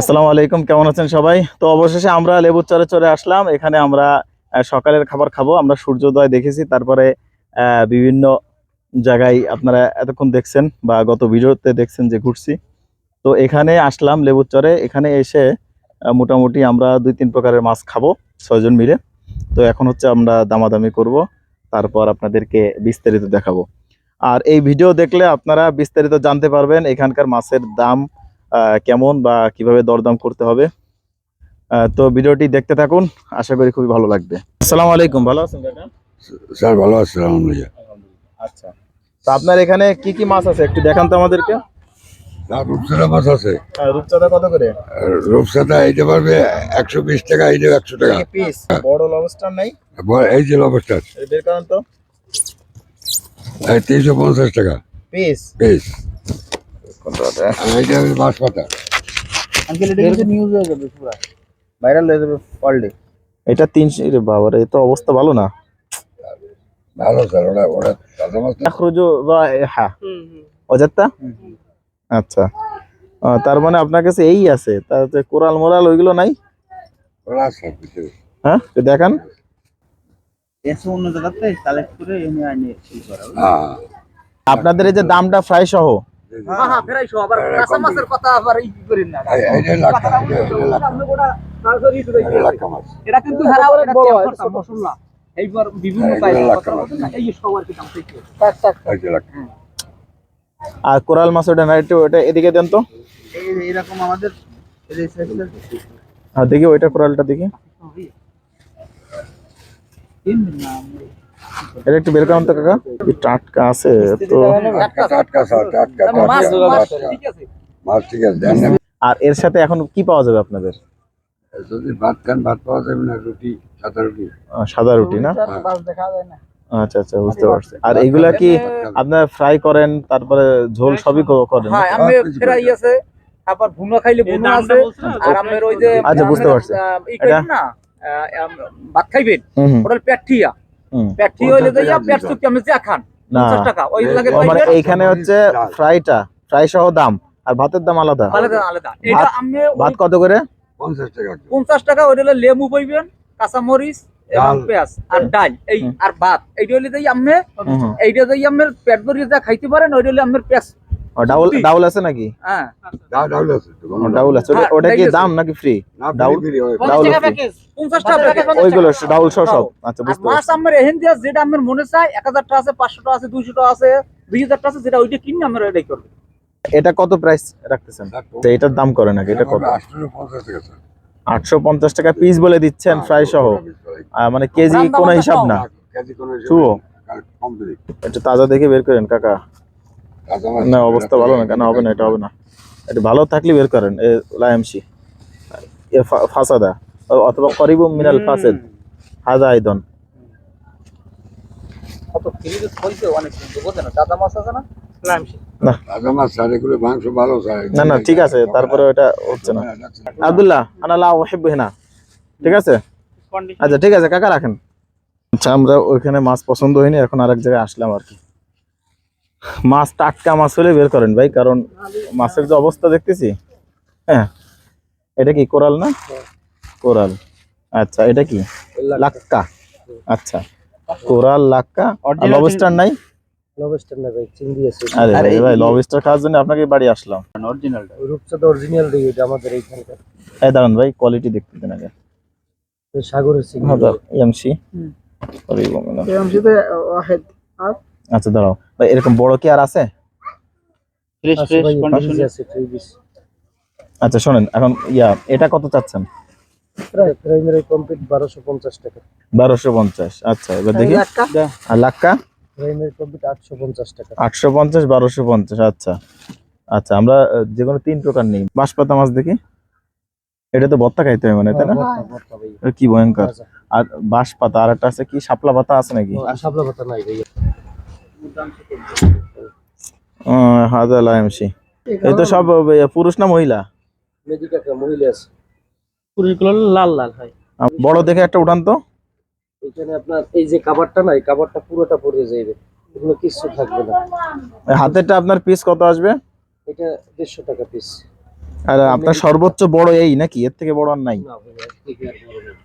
আসসালামু আলাইকুম, কেমন আছেন সবাই? তো অবশেষে আমরা লেবুর চরে চরে আসলাম। এখানে আমরা সকালের খাবার খাব। আমরা সূর্যোদয় দেখেছি। তারপরে বিভিন্ন জায়গায় আপনারা এতক্ষণ দেখছেন বা গত ভিডিওতে দেখছেন যে ঘুরছি। তো এখানে আসলাম লেবুর চরে। এখানে এসে মোটামুটি আমরা দুই তিন প্রকারের মাছ খাব, ছয়জন মিলে। তো এখন হচ্ছে আমরা দামাদামি করব। তারপর আপনাদেরকে বিস্তারিত দেখাবো। আর এই ভিডিও দেখলে আপনারা বিস্তারিত জানতে পারবেন এখানকার মাছের দাম কেমন বা কীভাবে দরদাম করতে হবে? তো ভিডিওটি দেখতে থাকুন আশা করি খুবই ভালো লাগবে। আসসালামু আলাইকুম ভালো আছেন কাকা? স্যার ভালো আলহামদুলিল্লাহ। আচ্ছা। তো আপনার এখানে কি কি মাছ আছে একটু দেখান তো আমাদেরকে। রূপসাদা মাছ আছে। আহ, রূপচাঁদা কত করে? রূপসাদা এইটা পারবে একশো বিশ টাকা এইটা একশো টাকা। পিস বড় লবস্টার নাই? এই যে লবস্টার এই বের করেন তো। এই তিনশো পঞ্চাশ টাকা। পিস পিস আর এইটা হচ্ছে আঙ্কেল এটা কিন্তু নিউজ হয়ে যাবে পুরো। ভাইরাল হয়ে যাবে পারলে এটা তিনশো রে বাবা রে তো অবস্থা ভালো না। ভালো স্যার ওরা ওরা তাজা মাছ না। আখরুজু রাইহা অজাত্তা আচ্ছা। তার মানে আপনার কাছে এই আছে। তাতে কোরাল মোরাল ওইগুলো নাই। হ্যাঁ? দেখান। অন্য জায়গাতে কালেক্ট করে এনে আনে সেই করা। হ্যাঁ। আপনাদের এই যে দামটা ফ্রাই সহ হ্যাঁ হ্যাঁ ফেরাই সব আবার কাঁচা মাছের কথা আবার করেন না। এটা কিন্তু বড় মশলা। এইবার বিভিন্ন হ্যাঁ। এই আর কি দাম থেকে এই যে লাক্কা। আর কোরাল মাছ ওটা না একটু ওটা এদিকে দেন তো। এই এরকম আমাদের এই যে সাইজটা দেখি ওইটা কোরালটা দেখি। এটা একটু বের করেন তো কাকা। কি টাটকা আছে তো টাটকা টাটকা স্যার টাটকা মাছ মাছ ঠিক আছে। মাছ ঠিক আছে দেন। আর এর সাথে এখন কি পাওয়া যাবে আপনাদের? যদি ভাত খান ভাত পাওয়া যাবে না রুটি সাদা রুটি। সাদা রুটি না? মাছ দেখা যায় না। আচ্ছা আচ্ছা বুঝতে পারছি। আর এইগুলা কি আপনার ফ্রাই করেন তারপরে ঝোল সবই করেন হ্যাঁ আমি ফেরাই আছে আবার ভুনা খাইলে ভুনা আছে আর আমের ওই যে আচ্ছা, বুঝতে পারছি। করেন না ভাত খাইবেন ওটা পেটিয়া পেটি হইলে যাইয়া পেট চুক্তি আমি যা খান 50 টাকা ওই লাগে মানে এইখানে হচ্ছে ফ্রাইটা ফ্রাই সহ দাম আর ভাতের দাম আলাদা। আলাদা আলাদা। এটা আমি ভাত কত করে? পঞ্চাশ টাকা কিলো। পঞ্চাশ টাকা ওই হলে লেবু পাইবেন কাঁচা মরিচ এবং পেঁয়াজ আর ডাল এই আর ভাত। এইটা হইলে যাই আমি। এইটা যাই আমি পেট ভরিয়ে যা খাইতে পারেন ওইটা হলে আমার পেঁয়াজ ডাউল ডাউল আছে নাকি? হ্যাঁ। ডাউল আছে ডাউল আছে। ওটা- হ্যাঁ, কি দাম নাকি ফ্রি ডাউল? হয়। ডাউল টাকা ওইগুলো ডাউল সহ সব। আচ্ছা বুঝতে মাছ পারছি। আমার এহেন দিয়া যেটা আমার মনে চায় এক হাজার টাকা আছে পাঁচশো টাকা আছে দুইশো টাকা আছে দুই হাজার টাকা আছে যেটা ওইটা কিনে আমরা এটাই করব। এটা কত প্রাইস রাখতেছেন? তো এটার দাম করে নাকি এটা কত? আটশো পঞ্চাশ টাকা আটশো পঞ্চাশ টাকা পিস বলে দিচ্ছেন ফ্রাই সহ। আহ, মানে কেজি কোনো হিসাব না। একটু তাজা দেখে বের করেন কাকা। মাছ। না অবস্থা ভালো না কেন হবে না এটা হবে না। একটু ভালো থাকলে বের করেন এ লাইমসি এ ফাসাদা অথবা করিবু মিনাল ফাসেদ হাজা আইদন। না? দাদা মাছ আছে না? তাজা মাছ স্যার, এগুলো মাংস ভালো স্যার। না না ঠিক আছে তারপরে ওটা হচ্ছে না। আব্দুল্লাহ আনা লা ওহিব্বু হিনা। ঠিক আছে? আচ্ছা ঠিক আছে কাকা রাখেন। আচ্ছা আমরা ওইখানে মাছ পছন্দ হয়নি এখন আরেক জায়গায় আসলাম আর কি। মাছ টাটকা মাছ হলে বের করেন ভাই কারণ মাছের যে অবস্থা দেখতেছি হ্যাঁ এটা কি কোরাল না? কোরাল। আচ্ছা এটা কি? লাক্কা। আচ্ছা কোরাল লাক্কা। লবস্টার নাই? লবস্টার না ভাই চিংড়ি আছে। আরে ভাই, লবস্টার খাওয়ার জন্য আপনাকে বাড়ি আসলাম। রূপচাঁদা অরিজিনাল দিয়ে এটা আমাদের এইখানকার। এই দাঁড়ান ভাই কোয়ালিটি দেখতে দিন আগে। সাগরের চিংড়ি। হ্যাঁ এমসি আচ্ছা দাঁড়াও। ভাই এরকম বড় কি আর আছে? আছে ভাই, ফ্রিজে আছে আচ্ছা শোনেন এখন ইয়া এটা কত চাচ্ছেন? প্রায় প্রাইমারি কমপ্লিট বারোশো পঞ্চাশ টাকা। বারোশো পঞ্চাশ আচ্ছা এবার দেখি। আর লাক্কা? প্রাইমারি কমপ্লিট আটশো পঞ্চাশ টাকা। আটশো পঞ্চাশ বারোশো পঞ্চাশ আচ্ছা। আচ্ছা আমরা যে কোনো তিন প্রকার নেই। বাঁশপাতা মাছ দেখি। এটা তো ভত্তা খাইতে হয় মানে তাই না? এটা কি ভয়ঙ্কর। আর বাঁশ পাতা আর একটা আছে কি শাপলা পাতা আছে নাকি? ও, শাপলা পাতা নাই ভাই। হাজা লাইমসি এই তো সব আহ, পুরুষ না মহিলা? মহিলা আছে। পুরিগুলো লাল লাল হয়। বড় দেখে একটা উঠান তো। এখানে আপনার এই যে কাবারটা নাই কাবারটা পুরোটা পড়ে যাবে এগুলো কিছু থাকবে না। হাতেরটা আপনার পিস কত আসবে? এটা দেড়শো টাকা পিস আর আপনার সর্বোচ্চ বড় এই নাকি? এর থেকে বড় আর নাই। না ভাইয়া এর থেকে আর বড় নেই।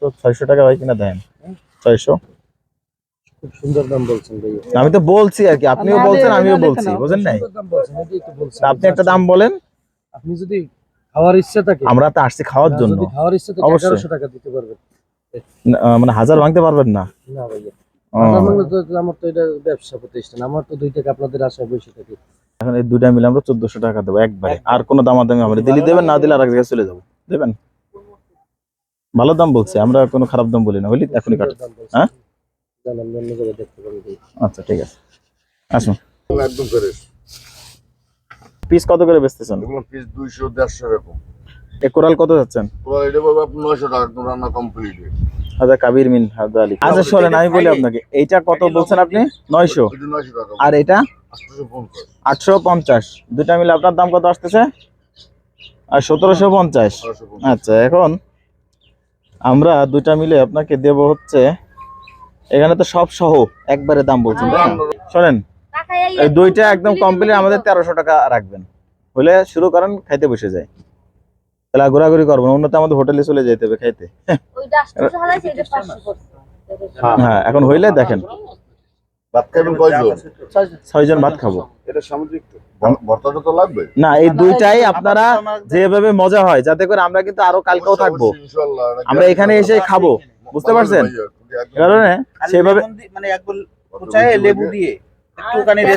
তো ছয়শো টাকা হয় কিনা দেন? ছয়শো? খুব সুন্দর দাম বলছেন আমি তো বলছি আর কি আপনিও বলছেন আমিও বলছি বুঝেন নাই? আপনি একটা দাম বলেন। আপনি যদি খাওয়ার ইচ্ছা থাকে আমরা তো আসছি খাওয়ার জন্য। যদি খাওয়ার ইচ্ছা থাকে। এগারোশো টাকা দিতে পারবেন। মানে হাজার ভাঙতে পারবেন না? না ভাইয়া। আমার তো এটা ব্যবসা প্রতিষ্ঠান। আমার তো দুই টাকা আপনাদের আশায় বসে থাকি। এখন এই দুইটা মিলে আমরা চোদ্দশো টাকা দেবো একবারে। আর কোনো দামাদামি আমরা দিলে দেবেন না দিলে আর এক জায়গায় চলে যাব। দেবেন? ভালো দাম বলছে আমরা কোনো খারাপ দাম বলি না বুঝলি এখনই কাটো। সুন্দর অন্য জায়গায় দেখতে আচ্ছা ঠিক আছে। আসুন। একদম ফ্রেশ পিস কত করে বেচতেছেন? এগুলো পিস দুইশো দেড়শো এরকম। এ কোরাল কত যাচ্ছেন? পুরো এটা পাবো নয়শো টাকা একদম রান্না কমপ্লিট হাজা কাবির মিন আলী। আচ্ছা শোনেন আমি বলি আপনাকে এইটা কত বলছেন আপনি? নয়শো। আর এটা? আটশো পঞ্চাশ দুটা মিলে আপনার দাম কত আসতেছে? আর সতেরোশো পঞ্চাশ পঞ্চাশ আচ্ছা এখন আমরা দুটা মিলে আপনাকে দেব হচ্ছে এখানে তো সব সহ একবারে দাম বলছেন তাই না? শোনেন এই দুইটা একদম কমপ্লিট আমাদের তেরোশো টাকা রাখবেন। হলে শুরু করেন খাইতে বসে যায়। তাহলে ঘোরাঘুরি করব না অন্যতে আমাদের হোটেলে চলে যেতে হবে খাইতে। হ্যাঁ। এখন হইলে দেখেন। ভাত খাবেন কয়জন? ছয়জন ভাত খাব। এটা সামুদ্রিক তো। ভ- ভর্তাটা তো লাগবে। না এই দুইটাই আপনারা যেভাবে মজা হয় যাতে করে আমরা কিন্তু আরও কালকেও থাকব। আমরা এখানে এসে খাব। বুঝতে পারছেন? কারণে সেভাবে মানে একবার চায়ে লেবু দিয়ে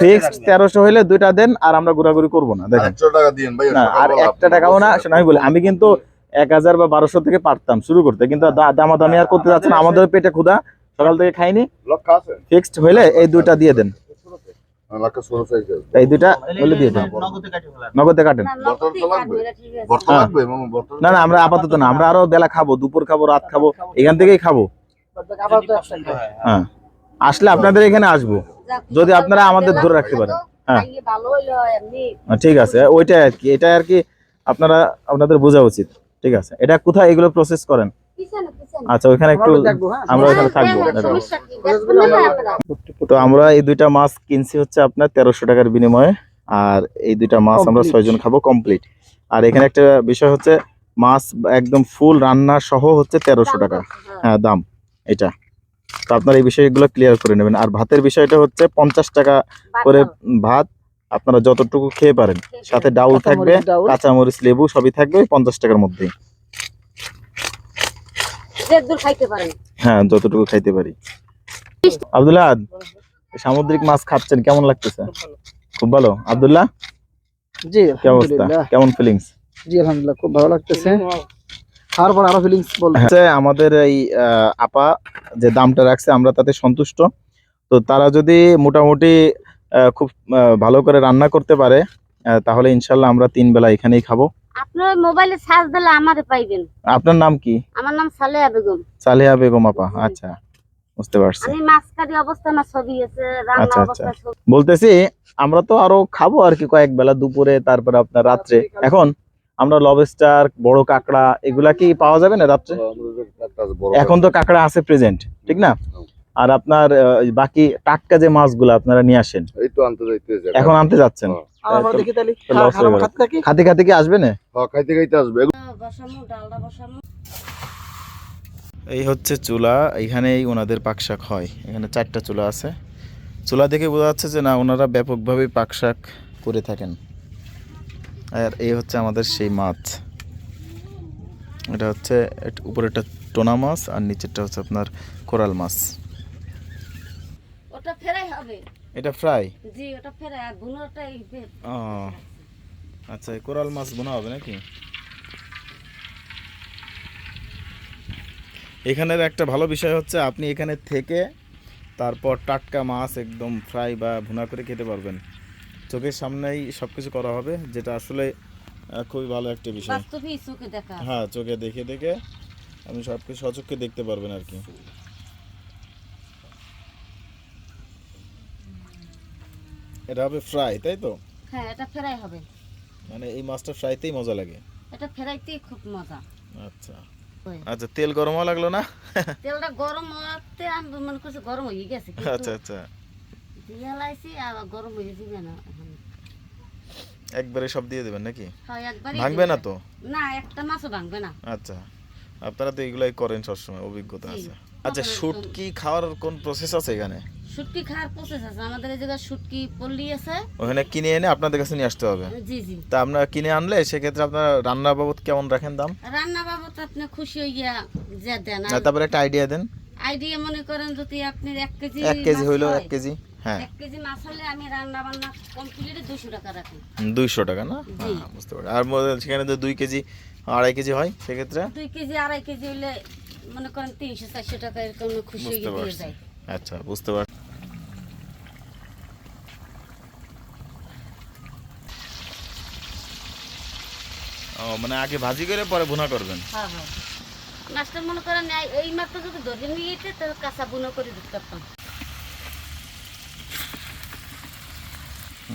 ফিক্সড তেরোশো হইলে দুইটা দেন আর আমরা ঘোরাঘুরি করব না দেখেন। একশো টাকা দিন ভাই না আর একটা টাকাও না আমি বলি আমি কিন্তু এক হাজার বা বারোশো থেকে পারতাম শুরু করতে কিন্তু দামাদামি আর করতে যাচ্ছে না আমাদের পেটে ক্ষুধা সকাল থেকে খাইনি। ফিক্সড হইলে এই দুইটা দিয়ে দেন। এই দুইটা বলে দিয়ে দেন নগদে কাটেন। ভর্তা হ্যাঁ। না না আমরা আপাতত না আমরা আরও বেলা খাব দুপুর খাব রাত খাব এখান থেকেই খাব। হয়। হ্যাঁ আসলে আপনাদের এখানে আসব। যদি আপনারা আমাদের ধরে রাখতে পারেন। হ্যাঁ। ঠিক আছে ওইটাই আর কি এটা আর কি আপনারা আপনাদের বোঝা উচিত। ঠিক আছে এটা কোথায় এগুলো প্রসেস করেন? আচ্ছা ওখানে একটু আমরা হ্যাঁ। আমরা ওইখানে থাকব তো আমরা এই দুইটা মাছ কিনছি হচ্ছে আপনার তেরোশো টাকার বিনিময়ে আর এই দুইটা মাছ আমরা. ছয়জন খাব কমপ্লিট আর এখানে একটা বিষয় হচ্ছে মাছ একদম ফুল রান্না সহ হচ্ছে তেরোশো টাকা। হ্যাঁ। দাম এটা। তো আপনারা এই বিষয়গুলো ক্লিয়ার করে নেবেন। আর ভাতের বিষয়টা হচ্ছে পঞ্চাশ টাকা করে ভাত আপনারা যতটুকু খেয়ে পারেন। সাথে ডাউল থাকবে কাঁচামরিচ, লেবু সবই থাকবে পঞ্চাশ টাকার মধ্যে খাইতে পারেন। হ্যাঁ যতটুকু খাইতে পারি। আব্দুল্লাহ সামুদ্রিক মাছ খাচ্ছেন কেমন লাগতেছে? খুব ভালো। আব্দুল্লাহ? জি কি অবস্থা? কেমন ফিলিংস জি আলহামদুলিল্লাহ খুব ভালো লাগতেছে। তারপর আরও ফিলিংস বল আমাদের এই আহ, আপা যে দামটা রাখছে আমরা তাতে সন্তুষ্ট। তো তারা যদি মোটামুটি আহ, খুব ভালো করে রান্না করতে পারে আহ, তাহলে ইনশাল্লাহ আমরা তিন বেলা এখানেই খাব। আপনার মোবাইলে সার্চ দিলে আমারে পাইবেন। আপনার নাম কি? আমার নাম সালেহা বেগম। সালেহা বেগম আপা আচ্ছা বুঝতে পারছি। আমি মাছকারি অবস্থা না ছবি আছে রান্না আচ্ছা, অবস্থা বলতেছি আমরা তো আরও খাব আর কি কয়েক বেলা দুপুরে তারপরে আপনার রাত্রে। এখন আমরা লবস্টার বড় কাঁকড়া এগুলা কি পাওয়া যাবে না রাত্রে? এখন তো কাঁকড়া। আছে প্রেজেন্ট ঠিক না? আর আপনার আহ, বাকি টাটকা যে মাছগুলো আপনারা নিয়ে আসেন এই তো আনতে যাইতেছে। এখন আনতে যাচ্ছেন। হ্যাঁ। আমরা দেখি তাহলে। খাতে থাকি? খাতে খাতে কি আসবে না? হ্যাঁ, খাইতে খাইতে আসবে। ডালটা বসামু এই হচ্ছে চুলা এখানেই ওনাদের পাকশাক হয়। এখানে চারটা চুলা আছে। চুলা দেখে বোঝা যাচ্ছে যে না ওনারা ব্যাপকভাবে পাকশাক করে থাকেন। আর এই হচ্ছে আমাদের সেই মাছ। এটা হচ্ছে এট- উপরেরটা টোনা মাছ আর নিচেরটা হচ্ছে আপনার কোরাল মাছ। ওটা ফেরাই হবে। এটা ফ্রাই জি ওটা ফেরাই আর বুনোটা এই ও আচ্ছা এই কোরাল মাছ বোনা হবে নাকি? এখানের একটা ভালো বিষয় হচ্ছে আপনি এখানে থেকে তারপর টাটকা মাছ একদম ফ্রাই বা ভুনা করে খেতে পারবেন। চোখের সামনেই সব কিছু করা হবে যেটা আসলে খুবই ভালো একটা বিষয়। হ্যাঁ চোখে দেখে দেখে আপনি সব কিছু সচক্ষে দেখতে পারবেন আর কি। এটা হবে ফ্রাই তাই তো? হ্যাঁ এটা ফেরাই হবে। মানে এই মাছটা ফ্রাইতেই মজা লাগে। এটা ফেরাইতেই খুব মজা। আচ্ছা। আচ্ছা তেল গরমও লাগল না? তেলটা গরম হতে আমি মনে করছি গরম হয়ে গেছে আচ্ছা আচ্ছা। দিয়ে লাইছি আর গরম হয়ে যাবে না। একবারে সব দিয়ে দেবেন নাকি? হয় ভাঙবে না তো? না একটা মাছও ভাঙবে না। আচ্ছা। আপনারা তো এগুলাই করেন সবসময় অভিজ্ঞতা আছে। আচ্ছা শুটকি খাওয়ার কোন প্রসেস আছে এখানে? শুটকি খাওয়ার প্রসেস আছে। আমাদের এই জায়গায় শুটকি পল্লি আছে। ওখানে কিনে এনে আপনাদের কাছে নিয়ে আসতে হবে? জি জি। তা আপনারা কিনে আনলে সেক্ষেত্রে আপনারা রান্না বাবদ কেমন রাখেন দাম? রান্না বাবদ আপনি খুশি হইয়া যে দেন। তারপরে একটা আইডিয়া দেন। আইডিয়া মনে করেন যদি আপনি এক কেজি এক কেজি হইল এক কেজি হ্যাঁ। এক কেজি মাছ হলে আমি রান্না বান্না কমপ্লিট দুশো টাকা রাখি। দুইশো টাকা না? হ্যাঁ, বুঝতে পারি আর সেখানে তো দুই কেজি আড়াই কেজি হয় সেক্ষেত্রে? দুই কেজি আড়াই কেজি হইলে মনে করেন তিনশো চারশো টাকা এরকম খুশি হয়ে যায়। আচ্ছা বুঝতে পারছি। ও মানে আগে ভাজি করে পরে ভুনা করবেন? হ্যাঁ হ্যাঁ। মাছটা মনে করেন এই- মাত্র যদি ধরে নিয়ে যেতে তাহলে কাঁচা বুনো করে দিতে পারতাম।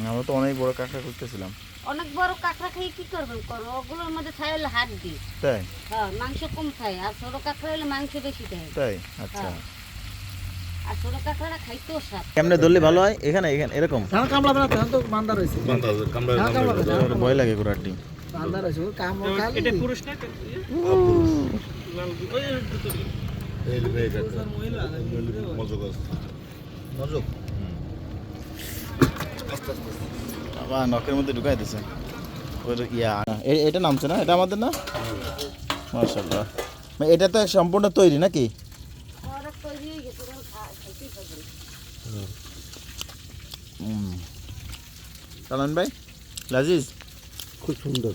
আমরা তো অনেক বড় কাঁকড়া করতেছিলাম অনেক বড় কাঁকড়া খেয়ে কি করবেন? করো ওগুলোর মধ্যে খাই হলে হাত দিই তাই? হ্যাঁ মাংস কম খায় আর ছোট কাঁকড়া হলে মাংস বেশি দেয় তাই? আচ্ছা। হ্যাঁ। আর ছোট কাঁকড়াটা খাইতেও স্বাদ। কেমনে ধরলে ভালো হয়? এখানে এখানে এরকম? ধান না ধান তো বান্দা রয়েছে। আমার ভয় লাগে ঘোরাটি বান্দা রয়েছে কাম এটা পুরুষ না? আবার নখের মধ্যে ঢুকাই দিছে। এটা নামছে না? এটা আমাদের না? মাশাআল্লাহ। মানে এটা তো সম্পূর্ণ তৈরি নাকি? হয়ে চালান ভাই? লাজিজ? খুব সুন্দর।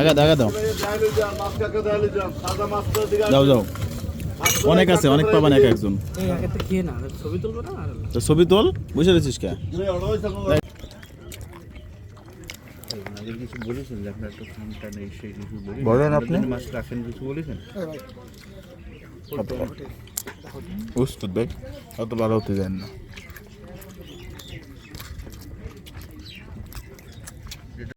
আগা দাও আগা দাও। যাও যাও। অনেক আছে অনেক পাবেন এক একজন। ছবি তোল বুঝে রেছিস কে? বলেন আপনি। উস্তুদ ভাই অত ভালো হতে দেন না।